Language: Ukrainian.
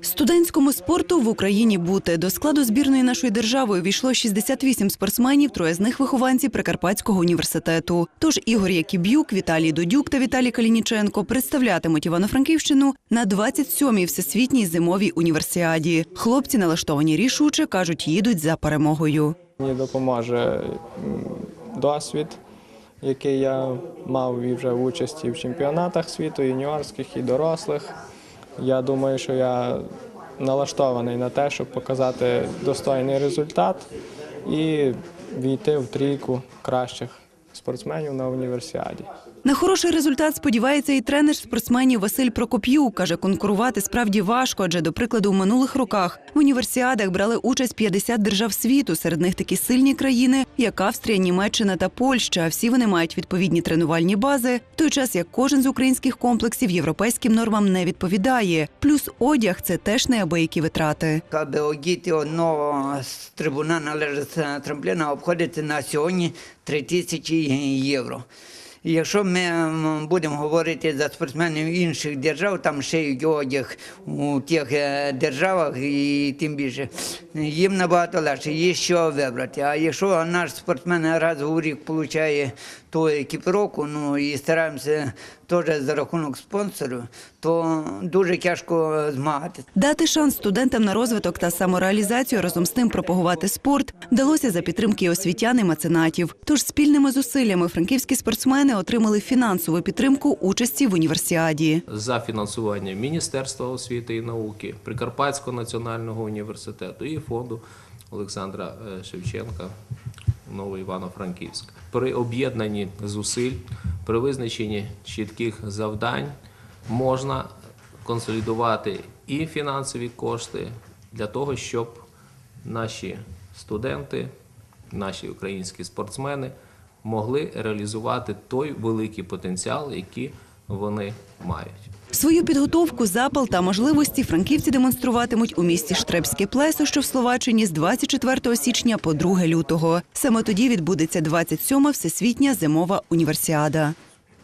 Студентському спорту в Україні бути до складу збірної нашої держави увійшло 68 спортсменів, троє з них вихованці Прикарпатського університету. Тож Ігор Якіб'юк, Віталій Додюк та Віталій Калініченко представлятимуть Івано-Франківщину на 27-й всесвітній зимовій універсіаді. Хлопці налаштовані рішуче кажуть, їдуть за перемогою. Мені допоможе досвід, який я мав і вже в участі в чемпіонатах світу, юніорських і дорослих. Я думаю, що я налаштований на те, щоб показати достойний результат і війти в трійку кращих спортсменів на універсіаді. На хороший результат сподівається і тренер спортсменів Василь Прокоп'юк. Каже, конкурувати справді важко, адже, до прикладу, в минулих роках в універсіадах брали участь 50 держав світу. Серед них такі сильні країни, як Австрія, Німеччина та Польща. А Всі вони мають відповідні тренувальні бази, в той час як кожен з українських комплексів європейським нормам не відповідає. Плюс одяг це теж неабиякі витрати. Аби одіти одного з трибуна належить трампліна обходиться на сьогодні 3 тисячі 10 euro. Якщо ми будемо говорити за спортсменів інших держав, там шиють одяг у тих е, державах, і тим більше їм набагато легше, є що вибрати. А якщо наш спортсмен раз у рік отримує ту екіпіровку, ну і стараємося теж за рахунок спонсорів, то дуже тяжко змагатися. Дати шанс студентам на розвиток та самореалізацію разом з тим пропагувати спорт вдалося за підтримки освітян і меценатів. Тож спільними зусиллями франківські спортсмени отримали фінансову підтримку участі в універсіаді. за фінансування Міністерства освіти і науки, Прикарпатського національного університету і фонду Олександра е, Шевченка Новоівано-Франківськ. При об'єднанні зусиль, при визначенні чітких завдань можна консолідувати і фінансові кошти для того, щоб наші студенти, наші українські спортсмени могли реалізувати той великий потенціал, який вони мають. Свою підготовку, запал та можливості франківці демонструватимуть у місті Штребське плесо, що в Словаччині з 24 січня по 2 лютого. Саме тоді відбудеться 27-ма всесвітня зимова універсіада.